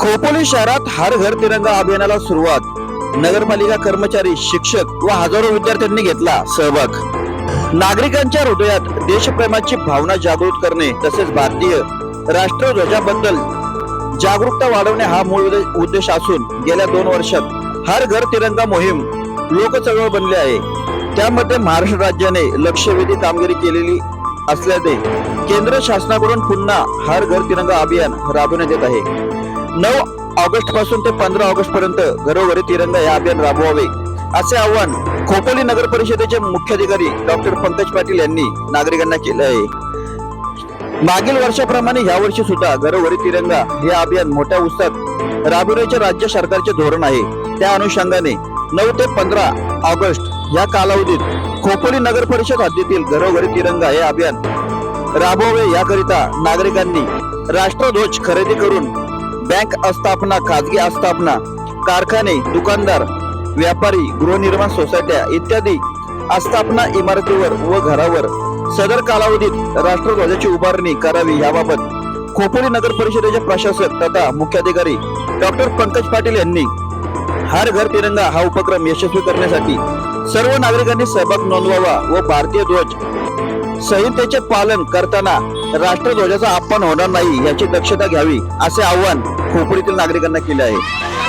खोपोली शहरात हर घर तिरंगा अभियानाला सुरुवात. नगरपालिका कर्मचारी शिक्षक व हजारो विद्यार्थ्यांनी घेतला सहभाग. नागरिकांच्या हृदयात देशप्रेमाची भावना जागृत करणे तसेच भारतीय राष्ट्रध्वजाबद्दल जागरूकता वाढवणे हा मूळ उद्देश असून गेल्या दोन वर्षात हर घर तिरंगा मोहीम लोकचळवळ बनली आहे. त्यामध्ये महाराष्ट्र राज्याने लक्षवेधी कामगिरी केलेली असल्याने केंद्र शासनाकडून पुन्हा हर घर तिरंगा अभियान राबवण्यात येत आहे. नऊ ऑगस्टपासून ते पंधरा ऑगस्ट पर्यंत घरोघरी तिरंगा हे अभियान राबवावे असे आवाहन खोपोली नगर परिषदेचे मुख्याधिकारी डॉक्टर पंकज पाटील यांनी नागरिकांना केले आहे. मागील वर्षाप्रमाणे ह्या वर्षी सुद्धा घरोघरी तिरंगा हे अभियान मोठ्या उत्साहात राबवण्याचे राज्य सरकारचे धोरण आहे. त्या अनुषंगाने नऊ ते पंधरा ऑगस्ट या कालावधीत खोपोली नगर परिषद हद्दीतील घरोघरी तिरंगा हे अभियान राबवावे याकरिता नागरिकांनी राष्ट्रध्वज खरेदी करून बँक आस्थापना खाजगी आस्थापना कारखाने दुकानदार व्यापारी गृहनिर्माण सोसायट्या इत्यादी आस्थापना इमारतीवर व घरावर सदर कालावधीत राष्ट्रध्वजाची उभारणी करावी याबाबत खोपोली नगर परिषदेचे प्रशासक तथा मुख्याधिकारी डॉक्टर पंकज पाटील यांनी हर घर तिरंगा हा उपक्रम यशस्वी करण्यासाठी सर्व नागरिकांनी सहभाग नोंदवावा व भारतीय ध्वज संहितेचे पालन करताना राष्ट्रध्वजाचा अपमान होणार नाही याची दक्षता घ्यावी असे आवाहन खोपडीतील नागरिकांना केले आहे.